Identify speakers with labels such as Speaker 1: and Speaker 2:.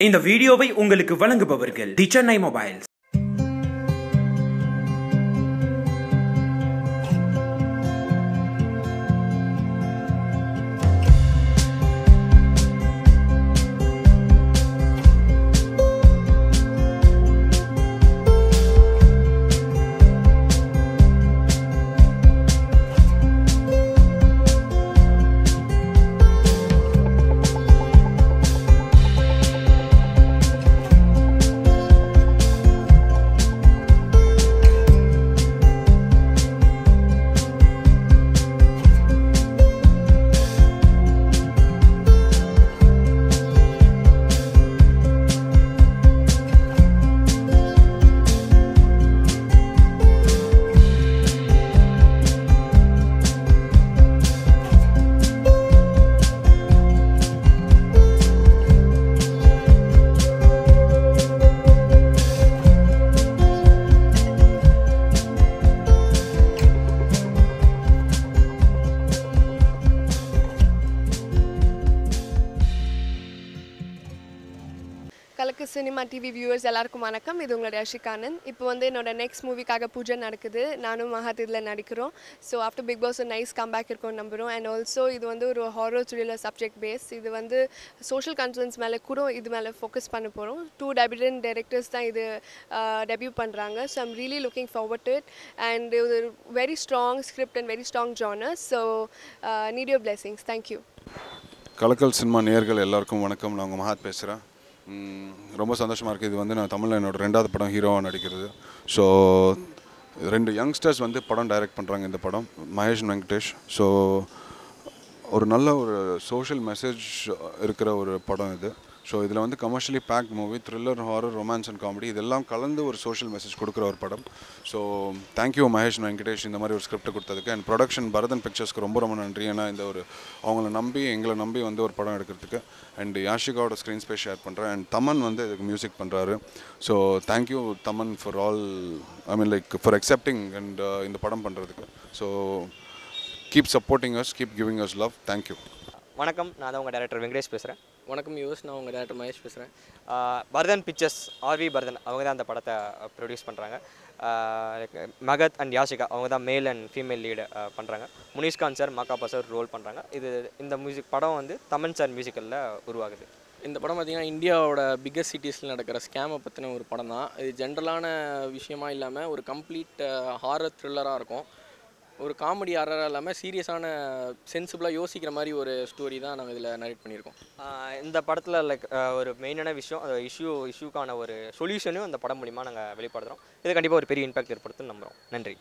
Speaker 1: இந்த வீடியோவை உங்களுக்கு வழங்குபவர்கள் the Chennai mobiles.
Speaker 2: Kalakku Cinema TV viewers எல்லாருக்கும் வணக்கம். இது உங்களுடைய அஷிகானந்த். இப்போ வந்து என்னோட நெக்ஸ்ட் மூவிக்காக பூஜை நடக்குது. நானும் மகாத் இதில் நடிக்கிறோம். So after Bigg Boss nice comeback இருக்கும்னு நம்புகிறோம் அண்ட் ஆல்சோ இது வந்து ஒரு ஹாரர் த்ரில்லர் சப்ஜெக்ட் பேஸ் இது வந்து சோஷியல் கன்சர்ன்ஸ் மேலே கூட இது மேலே ஃபோக்கஸ் பண்ண போகிறோம் டூ டெபியூடன் டைரக்டர்ஸ் தான் இது டெபியூ பண்ணுறாங்க so I'm really looking forward it and இது ஒரு very strong script and very strong genre so need your blessings thank you
Speaker 3: Kalakkal cinema நேர்கள் எல்லாருக்கும் வணக்கம். நான் உங்கள் மகாத் பேசுகிறேன் ரொம்ப சந்தோஷமாக இருக்குது இது வந்து நான் தமிழில் என்னோட ரெண்டாவது படம் ஹீரோவாக நடிக்கிறது. ஸோ ரெண்டு யங்ஸ்டர்ஸ் வந்து படம் டைரக்ட் பண்ணுறாங்க இந்த படம். மகேஷ் வெங்கடேஷ். ஸோ ஒரு நல்ல ஒரு சோஷியல் மெசேஜ் இருக்கிற ஒரு படம் இது. ஸோ இதில் வந்து commercially pack movie thriller horror romance and comedy இதெல்லாம் கலந்து ஒரு சோஷியல் மெசேஜ் கொடுக்குற ஒரு படம். ஸோ தேங்க்யூ மகேஷ் வெங்கடேஷ் இந்த மாதிரி ஒரு ஸ்கிரிப்ட் கொடுத்ததுக்கு. அண்ட் ப்ரொடக்ஷன் பரதன் பிக்சர்ஸ்க்கு ரொம்ப ரொம்ப நன்றி. ஏன்னா இந்த ஒரு அவங்கள நம்பி எங்களை நம்பி வந்து ஒரு படம் எடுக்கிறதுக்கு. அண்ட் யாஷிகாவோட ஸ்க்ரீன் ஸ்பேஸ் ஷேர் பண்ணுறேன் அண்ட் தமன் வந்து இதுக்கு மியூசிக் பண்ணுறாரு so thank you Thaman for all I mean like for accepting and இந்த படம் பண்ணுறதுக்கு so keep supporting us keep giving us love thank you
Speaker 4: வணக்கம் நான் தான் உங்கள் டேரக்டர் வெங்கடேஷ் பேசுகிறேன்
Speaker 5: வணக்கம் யூஸ் நான் உங்கள் டேரக்டர் மகேஷ் பேசுகிறேன்
Speaker 4: பரதன் பிக்சர்ஸ் ஆர்வி பரதன் அவங்க தான் அந்த படத்தை ப்ரொடியூஸ் பண்ணுறாங்க மகத் அண்ட் யாஷிகா அவங்க தான் மேல் அண்ட் ஃபீமேல் லீடு பண்ணுறாங்க Munishkanth sir Makapa sir role பண்ணுறாங்க இது இந்த மியூசிக் படம் வந்து தமன் சார் மியூசிக்கலில் உருவாகுது.
Speaker 5: இந்த படம் பார்த்திங்கன்னா இந்தியாவோட பிக்கஸ்ட் சிட்டிஸில் நடக்கிற ஸ்கேமை பற்றின ஒரு படம் தான் இது ஜென்ரலான விஷயமா இல்லாமல் ஒரு கம்ப்ளீட் ஹாரர் த்ரில்லராக இருக்கும். ஒரு காமெடி ஹாரராக இல்லாமல் சீரியஸான சென்சிபிளாக யோசிக்கிற மாதிரி ஒரு ஸ்டோரி தான் நாங்கள் இதில் நரேட் பண்ணியிருக்கோம்.
Speaker 4: இந்த படத்தில் லைக் ஒரு மெயினான விஷயம் அந்த இஷ்யூ இஷ்யூக்கான ஒரு சொல்யூஷனும் அந்த படம் மூலிமா நாங்கள் வெளிப்படுத்துகிறோம் இது கண்டிப்பாக ஒரு பெரிய இம்பாக்ட் ஏற்படுத்துன்னு நம்புகிறோம் நன்றி.